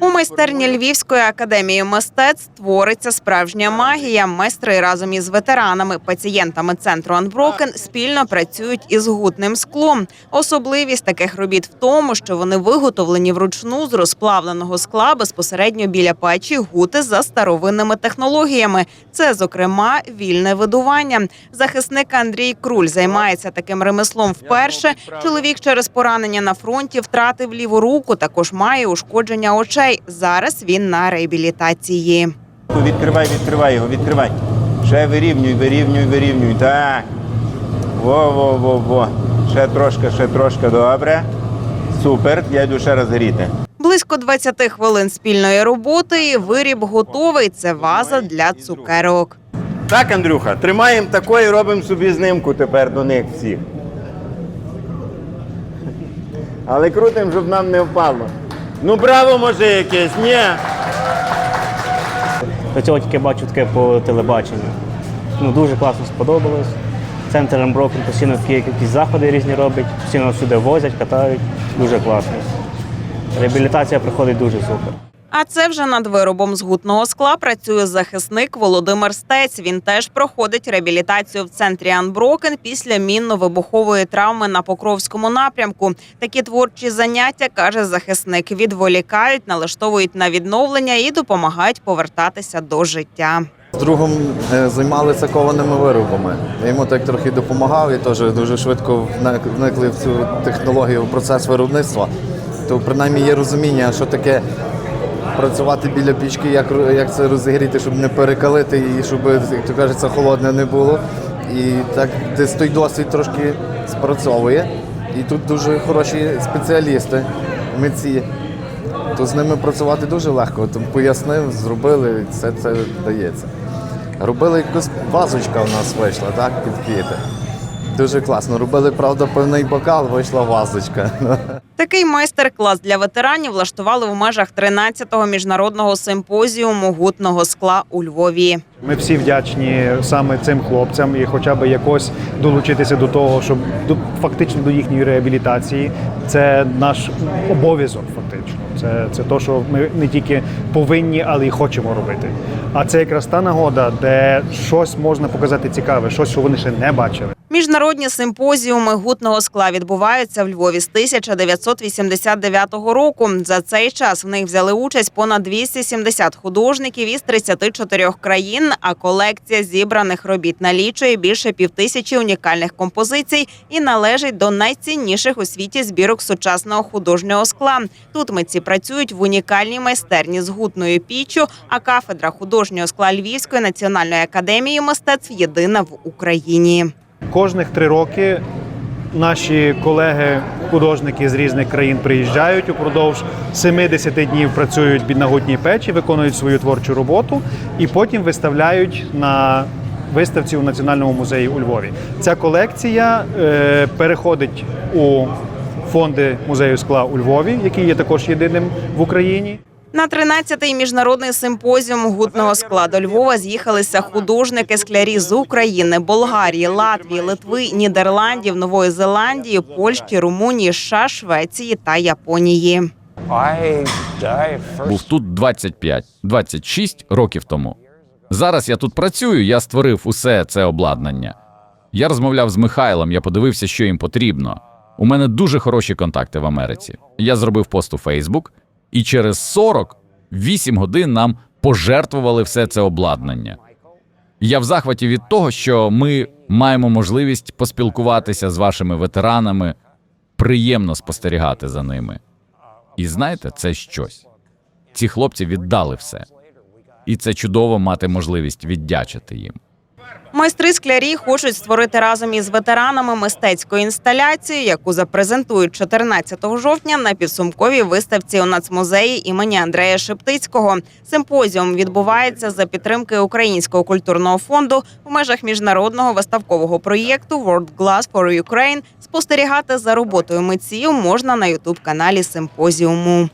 У майстерні Львівської академії мистецтв твориться справжня магія. Майстри разом із ветеранами, пацієнтами центру Unbroken спільно працюють із гутним склом. Особливість таких робіт в тому, що вони виготовлені вручну з розплавленого скла безпосередньо біля печі гути за старовинними технологіями. Це, зокрема, вільне видування. Захисник Андрій Круль займається таким ремеслом вперше. Чоловік через поранення на фронті втратив ліву руку. Також має ушкодження очей. Зараз він на реабілітації. Відкривай, відкривай його, відкривай. Ще вирівнюй, вирівнюй, вирівнюй. Так. Во, во, во, во. Ще трошки, ще трошки, добре. Супер. Я йду ще раз гріти. Близько 20 хвилин спільної роботи. і Виріб готовий. Це ваза для цукерок. Так, Андрюха, тримаємо тако і робимо собі знимку тепер до них всіх. Але крутим, щоб нам не впало. Ну, браво, може, якесь, ні. До цього тільки бачу таке по телебаченню. Ну, дуже класно сподобалось. Центр Амброкен постійно якісь заходи різні робить, постійно сюди возять, катають. Дуже класно. Реабілітація проходить дуже супер. А це вже над виробом з гутного скла працює захисник Володимир Стець. Він теж проходить реабілітацію в центрі Анброкен після мінно-вибухової травми на Покровському напрямку. Такі творчі заняття каже захисник, відволікають, налаштовують на відновлення і допомагають повертатися до життя. З другом е, займалися кованими виробами. Я йому так трохи допомагав і теж дуже швидко вник- вникли в цю технологію, в процес виробництва. То принаймні є розуміння, що таке працювати біля пічки, як, як це розігріти, щоб не перекалити і щоб, як то кажеться, холодне не було. І так десь той досвід трошки спрацьовує. І тут дуже хороші спеціалісти, митці то з ними працювати дуже легко. Тому пояснив, зробили, все це вдається. Робили якусь вазочка у нас вийшла, так, під квіти. Дуже класно. Робили, правда, певний бокал, вийшла вазочка. Такий майстер-клас для ветеранів влаштували в межах 13-го міжнародного симпозіуму гутного скла у Львові. Ми всі вдячні саме цим хлопцям і хоча б якось долучитися до того, щоб до фактично до їхньої реабілітації. Це наш обов'язок, фактично. Це, це те, що ми не тільки повинні, але й хочемо робити. А це якраз та нагода, де щось можна показати цікаве, щось, що вони ще не бачили. Міжнародні симпозіуми гутного скла відбуваються в Львові з 1989 року. За цей час в них взяли участь понад 270 художників із 34 країн. А колекція зібраних робіт налічує більше півтисячі унікальних композицій і належить до найцінніших у світі збірок сучасного художнього скла. Тут митці працюють в унікальній майстерні з гутною піччю, а кафедра художнього скла Львівської національної академії мистецтв єдина в Україні. Кожних три роки наші колеги-художники з різних країн приїжджають упродовж 70 днів працюють під нагодній печі, виконують свою творчу роботу і потім виставляють на виставці у Національному музеї у Львові. Ця колекція е, переходить у фонди музею скла у Львові, який є також єдиним в Україні. На 13-й міжнародний симпозіум гутного складу Львова з'їхалися художники склярі з України, Болгарії, Латвії, Литви, Нідерландів, Нової Зеландії, Польщі, Румунії, США, Швеції та Японії. був тут 25-26 років тому. Зараз я тут працюю, я створив усе це обладнання. Я розмовляв з Михайлом, я подивився, що їм потрібно. У мене дуже хороші контакти в Америці. Я зробив пост у Фейсбук, і через 48 годин нам пожертвували все це обладнання. Я в захваті від того, що ми маємо можливість поспілкуватися з вашими ветеранами, приємно спостерігати за ними. І знаєте, це щось. Ці хлопці віддали все. І це чудово мати можливість віддячити їм. Майстри склярі хочуть створити разом із ветеранами мистецьку інсталяцію, яку запрезентують 14 жовтня на підсумковій виставці у нацмузеї імені Андрея Шептицького. Симпозіум відбувається за підтримки Українського культурного фонду в межах міжнародного виставкового проєкту World Glass for Ukraine. Спостерігати за роботою митців можна на ютуб каналі симпозіуму.